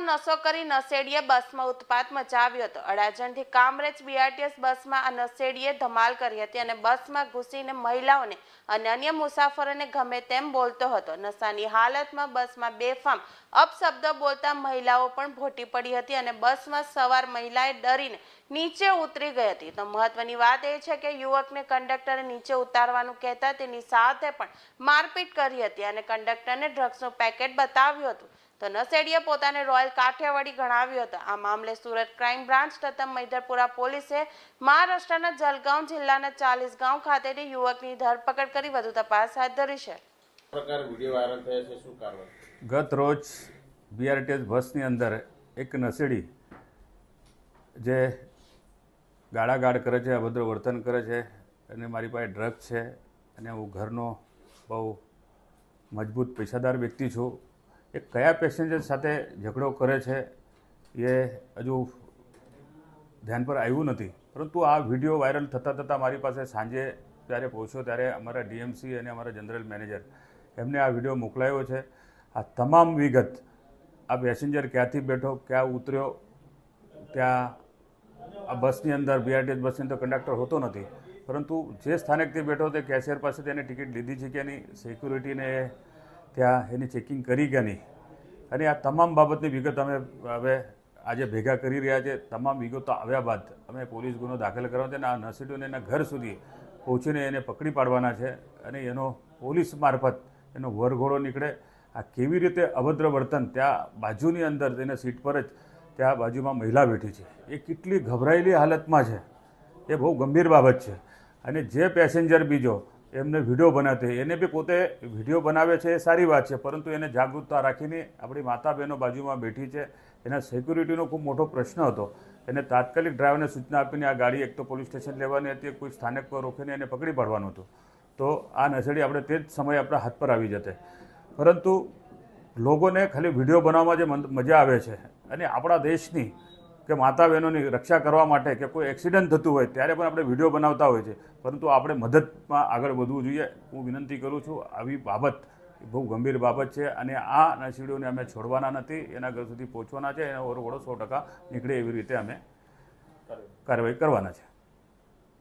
નશો કરી નશેડીએ બસમાં ઉત્પાત મચાવ્યો હતો. અડાજણથી કામરેજ બીઆરટીએસ બસમાં આ નશેડીએ ધમાલ કરી હતી અને બસમાં ઘૂસીને મહિલાઓને અને અન્ય મુસાફરોને ગમે તેમ બોલતો હતો. નશાની હાલતમાં બસમાં બેફામ અપશબ્દો બોલતા મહિલાઓ પણ ભોટી પડી હતી અને બસમાં સવાર મહિલાએ ડરીને નીચે ઉતરી ગઈ હતી. તો મહત્વની વાત એ છે કે યુવકને કંડક્ટરે નીચે ઉતારવાનું કહેતા તેની સાથે પણ મારપીટ કરી હતી અને કંડક્ટરને ડ્રગ્સનું પેકેટ બતાવ્યું હતું. તો નશેડીએ પોતાને રોયલ કાઠિયાવાડી ગણાવ્યો હતો. આ મામલે સુરત ક્રાઇમ બ્રાન્ચ તથા મૈદરપુરા પોલીસે મહારાષ્ટ્રના જલગાંવ જિલ્લાના ચાલીસ ગાંવ ખાતેથી યુવકની ધરપકડ કરી વધુ તપાસ હાથ ધરી છે. પ્રકાર વીડિયો વાયરલ થયા છે શું કારણ? ગત રોજ બીઆરટીએસ બસની અંદર એક નશેડી જે ગાળાગાળ કરે છે અભદ્ર વર્તન કરે છે અને મારી પાસે ડ્રગ છે અને હું ઘરનો બહુ મજબૂત પૈસાદાર વ્યક્તિ છું. એ કયા પેસેન્જર સાથે ઝઘડો કરે છે એ હજુ ધ્યાન પર આવ્યું નથી. પરંતુ આ વીડિયો વાયરલ થતાં થતાં મારી પાસે સાંજે જ્યારે પહોંચ્યો ત્યારે અમારા ડીએમસી અને અમારા જનરલ મેનેજર એમને આ વીડિયો મોકલાયો છે. આ તમામ વિગત આ પેસેન્જર ક્યાંથી બેઠો, ક્યાં ઉતર્યો, ત્યાં આ બસની અંદર બીઆરટીએસ બસની અંદર કંડક્ટર હોતો નથી. પરંતુ જે સ્થાનકથી બેઠો તે કેશિયર પાસે તેને ટિકિટ લીધી છે કે એની સિક્યુરિટીને ત્યાં એની ચેકિંગ કરી કે નહીં? અને આ તમામ બાબતની વિગત અમે હવે આજે ભેગા કરી રહ્યા છે. તમામ વિગતો આવ્યા બાદ અમે પોલીસ ગુનો દાખલ કરવાનો છે અને આ નસીડોને એના ઘર સુધી પહોંચીને એને પકડી પાડવાના છે અને એનો પોલીસ મારફત એનો વરઘોડો નીકળે. આ કેવી રીતે અભદ્ર વર્તન ત્યાં બાજુની અંદર તેને સીટ પર જ ત્યાં બાજુમાં મહિલા બેઠી છે. એ કેટલી ગભરાયેલી હાલતમાં છે. એ બહુ ગંભીર બાબત છે. અને જે પેસેન્જર બીજો એમને વીડિયો બનાવતી એને બી પોતે વીડિયો બનાવે છે એ સારી વાત છે, પરંતુ એને જાગૃતતા રાખીને આપણી માતા બહેનો બાજુમાં બેઠી છે. એના સિક્યુરિટીનો ખૂબ મોટો પ્રશ્ન હતો. એને તાત્કાલિક ડ્રાઈવરને સૂચના આપીને આ ગાડી એક તો પોલીસ સ્ટેશન લેવાની હતી, કોઈ સ્થાનક પર રોકીને એને પકડી પાડવાનું હતું. તો આ નસેડી આપણે તે જ સમયે આપણા હાથ પર આવી જતે. પરંતુ લોકોને ખાલી વીડિયો બનાવવામાં જે મજા આવે છે અને આપણા દેશની કે માતા બહેનોની રક્ષા કરવા માટે કે કોઈ એક્સિડન્ટ થતું હોય ત્યારે પણ આપણે વીડિયો બનાવતા હોય છે. પરંતુ આપણે મદદમાં આગળ વધવું જોઈએ. હું વિનંતી કરું છું, આવી બાબત બહુ ગંભીર બાબત છે અને આ નસીડીઓને અમે છોડવાના નથી. એના ઘર સુધી પહોંચવાના છે. એનો ઓરવડો સો ટકા નીકળે એવી રીતે અમે કાર્યવાહી કરવાના છે.